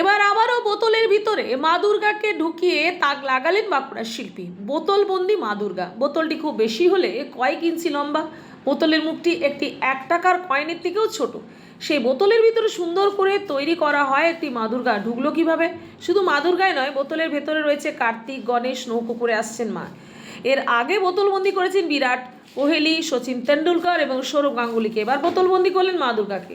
এবার আবারও বোতলের ভিতরে মা দুর্গাকে ঢুকিয়ে তাক লাগালেন বাঁকুড়ার শিল্পী। বোতলবন্দি মা দুর্গা। বোতলটি খুব বেশি হলে কয়েক ইঞ্চি লম্বা। বোতলের মুখটি একটি এক টাকার কয়েনের থেকেও ছোট। সেই বোতলের ভিতরে সুন্দর করে তৈরি করা হয় একটি মা দুর্গা। ঢুকলো কীভাবে? শুধু মা দুর্গাই নয়, বোতলের ভেতরে রয়েছে কার্তিক, গণেশ, নৌকো করে আসছেন মা। এর আগে বোতলবন্দি করেছেন বিরাট কোহলি সচিন তেন্ডুলকর এবং সৌরভ গাঙ্গুলিকে। এবার বোতলবন্দি করলেন মা দুর্গাকে।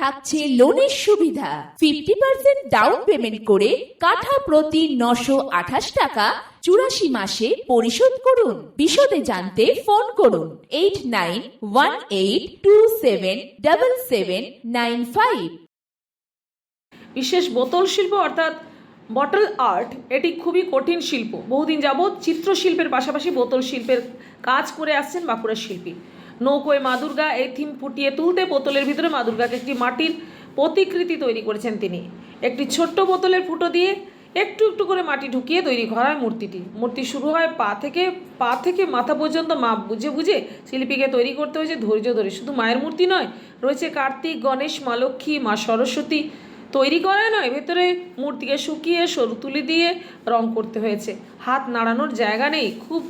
থাকছে লোনের সুবিধা। ফিফটি পার্সেন্ট ডাউন পেমেন্ট করে কাঠা প্রতি নশো আঠাশ টাকা চুরাশি মাসে পরিশোধ করুন। বিশদে জানতে ফোন করুন eight nine one eight two seven double seven nine five বিশেষ বোতল শিল্প অর্থাৎ বটল আর্ট এটি খুবই কঠিন শিল্প। বহুদিন যাবৎ চিত্রশিল্পের পাশাপাশি বোতল শিল্পের কাজ করে আসছেন বাঁকুড়ার শিল্পী। নৌকোয় মা দুর্গা, এই থিম ফুটিয়ে তুলতে বোতলের ভিতরে মা দুর্গাকে একটি মাটির প্রতিকৃতি তৈরি করেছেন তিনি। একটি ছোট্ট বোতলের ফুটো দিয়ে একটু একটু করে মাটি ঢুকিয়ে তৈরি করা হয় মূর্তিটি। মূর্তি শুরু হয় পা থেকে পা থেকে মাথা পর্যন্ত মাপ বুঝে বুঝে শিল্পীকে তৈরি করতে হয়েছে ধৈর্য ধরে। শুধু মায়ের মূর্তি নয়, রয়েছে কার্তিক, গণেশ, মা লক্ষ্মী, মা সরস্বতী। তৈরি করা নয় ভেতরে মূর্তিকে শুকিয়ে সরু তুলি দিয়ে রং করতে হয়েছে। হাত নাড়ানোর জায়গা নেই, খুব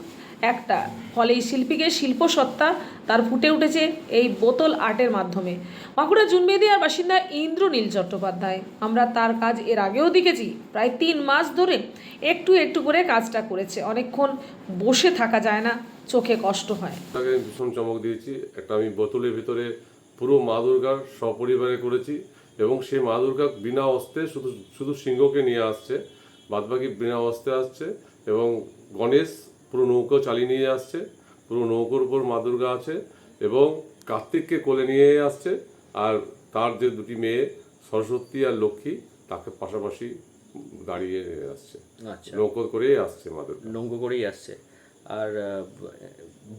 একটা। ফলে এই শিল্পীকে শিল্পসত্তা তার ফুটে উঠেছে এই বোতল আর্টের মাধ্যমে। বাঁকুড়া জুনবেদিয়ার বাসিন্দা ইন্দ্রনীল চট্টোপাধ্যায়। আমরা তার কাজ এর আগেও দেখেছি। প্রায় তিন মাস ধরে একটু একটু করে কাজটা করেছে। অনেকক্ষণ বসে থাকা যায় না, চোখে কষ্ট হয়। তাকে ভীষণ চমক দিয়েছি। একটা আমি বোতলের ভিতরে পুরো মা দুর্গার সপরিবারে করেছি এবং সেই মা দুর্গা বিনা অস্ত্রে শুধু শুধু সিংহকে নিয়ে আসছে, বাদবাকি বিনা অস্ত্রে আসছে এবং গণেশ পুরো নৌকো চালিয়ে নিয়ে আসছে পুরো নৌকোর উপর মা দুর্গা আছে এবং কার্তিককে কোলে নিয়ে আসছে আর তার যে দুটি মেয়ে সরস্বতী আর লক্ষ্মী তাকে পাশাপাশি দাঁড়িয়ে নিয়ে আসছে। আচ্ছা। নৌকো করেই আসছে মা দুর্গা। নৌকো করেই আসছে। আর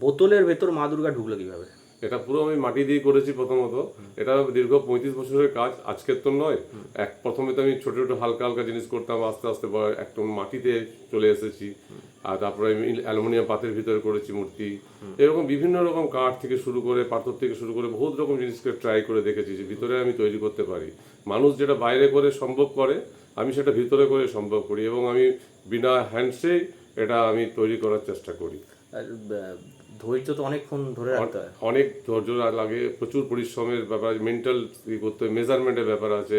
বোতলের ভেতর মা দুর্গা ঢুকলো কীভাবে? এটা পুরো আমি মাটি দিয়ে করেছি প্রথমত। এটা দীর্ঘ পঁয়ত্রিশ বছরের কাজ, আজকের তো নয়। এক, প্রথমে তো আমি ছোট ছোট, হালকা হালকা জিনিস করতাম, আস্তে আস্তে একদম মাটিতে চলে এসেছি। আর তারপরে আমি অ্যালুমিনিয়াম পাতের ভিতরে করেছি মূর্তি। এরকম বিভিন্ন রকম কাঠ থেকে শুরু করে, পাথর থেকে শুরু করে বহুত রকম জিনিসকে ট্রাই করে দেখেছি যে ভিতরে আমি তৈরি করতে পারি। মানুষ যেটা বাইরে করে সম্ভব করে, আমি সেটা ভিতরে করে সম্ভব করি এবং আমি বিনা হ্যান্ডসে এটা আমি তৈরি করার চেষ্টা করি। ধৈর্য তো অনেকক্ষণ ধরে রাখতে হয়। অনেক ধৈর্য লাগে প্রচুর পরিশ্রমের ব্যাপার মেন্টাল করতে মেজারমেন্টের ব্যাপার আছে।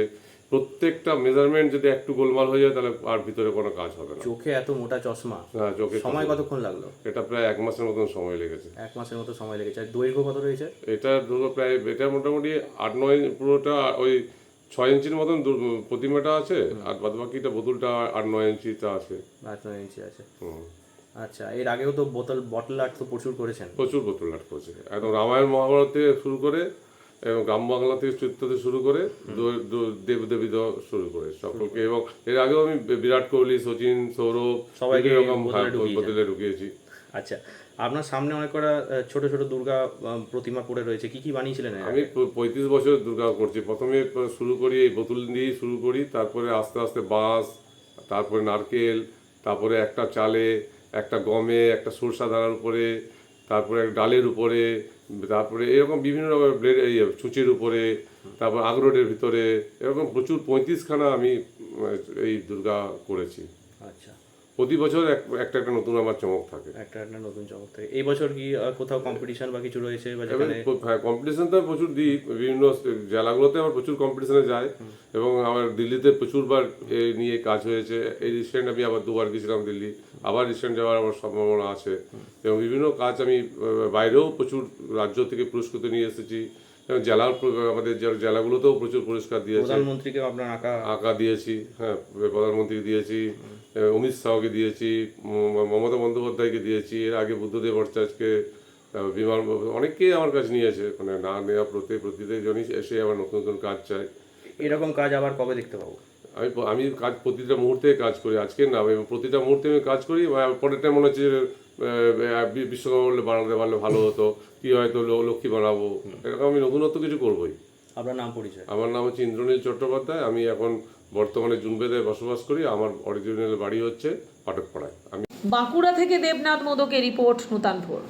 প্রত্যেকটা মেজারমেন্ট যদি একটু গোলমাল হয়ে যায় তাহলে আর ভিতরে কোনো কাজ হবে না। চোখে এত মোটা চশমা হ্যাঁ চোখে সময় কতক্ষণ লাগল? এটা প্রায় এক মাসের মতন সময় লেগেছে। এক মাসের মতো সময় লেগেছে। আর দৈর্ঘ্য কত রয়েছে? এটা ধরো প্রায় এটা মোটামুটি আট নয় পুরোটা ওই ছয় ইঞ্চির মতন প্রতিমাটা আছে আর বাদ বাকিটা বোতলটা আট নয় ইঞ্চিটা আছে। আট নয় ইঞ্চি আছে। হুম। আচ্ছা এর আগেও তো বোতল বটল আর্ট তো প্রচুর করেছেন। প্রচুর বোতল আর্ট করেছে। একদম রামায়ণ মহাভারত থেকে শুরু করে এবং গ্রাম বাংলা থেকে চিত্র থেকে শুরু করে দেব দেবী শুরু করে সকলকে। এবং এর আগেও আমি বিরাট কোহলি সচিন সৌরভ সবাইকে বিভিন্ন রকম বোতলে ঢুকিয়েছি। আচ্ছা আপনার সামনে অনেক কটা ছোট ছোট দুর্গা প্রতিমা পড়ে রয়েছে। কি কি বানিয়েছিলেন আমি পঁয়ত্রিশ বছর দুর্গা করছি। প্রথমে শুরু করি এই বোতল দিয়েই শুরু করি। তারপরে আস্তে আস্তে বাঁশ তারপরে নারকেল তারপরে একটা চালে একটা গমে, একটা সরষা দানার উপরে, তারপরে ডালের উপরে, তারপরে এরকম বিভিন্ন রকমের ব্লেড সূচির উপরে, তারপর আগরোডের ভিতরে, এরকম প্রচুর পঁয়ত্রিশখানা আমি এই দুর্গা করেছি। প্রতি বছর এক- একটা একটা নতুন আমার চমক থাকে। একটা একটা নতুন চমক থাকে। এই বছর কি কোথাও কম্পিটিশন বা কিছু রয়েছে বা এবার যেখানে হ্যাঁ কম্পিটিশন তো প্রচুর দিই। বিভিন্ন জেলাগুলোতে আমার প্রচুর কম্পিটিশনে যায়। এবং আমার দিল্লিতে প্রচুরবার এ নিয়ে কাজ হয়েছে। এই রিসেন্ট আমি আবার দুবার গেছিলাম দিল্লি। আবার রিসেন্ট যাওয়ার আমার সম্ভাবনা আছে। এবং বিভিন্ন কাজ আমি বাইরেও প্রচুর রাজ্য থেকে পুরস্কৃত নিয়ে এসেছি। এবং জেলার আমাদের জেলাগুলোতেও প্রচুর পুরস্কার দিয়েছে। প্রধানমন্ত্রীকে আপনার আঁকা আঁকা দিয়েছি। হ্যাঁ প্রধানমন্ত্রী দিয়েছি। অমিত শাহকে দিয়েছি মমতা বন্দ্যোপাধ্যায়কে দিয়েছি এর আগে বুদ্ধদেব ভট্টাচার্যকে বিমান অনেকেই আমার কাছে নিয়েছে মানে না নেওয়া প্রতি প্রতিটি জনই এসে আবার নতুন নতুন কাজ চায়। এরকম কাজ আবার কবে দেখতে পাবো? আমি আমি কাজ প্রতিটা মুহূর্তে কাজ করি আজকে না আমি প্রতিটা মুহূর্তে আমি কাজ করি পরেরটা মনে হচ্ছে বিশ্বকর্মা বললে বানাতে পারলে ভালো হতো কি হয়তো লক্ষ্মী বানাবো এরকম আমি নতুনত্ব কিছু করবোই। আপনার নাম পরিচয়? আমার নাম হচ্ছে ইন্দ্রনীল চট্টোপাধ্যায়। আমি এখন বর্তমানে জুনবেদায় বসবাস করি। আমার অরিজিনাল বাড়ি হচ্ছে পাটকপাড়ায়। আমি বাঁকুড়া থেকে দেবনাথ মোদকের রিপোর্ট নূতন ভোর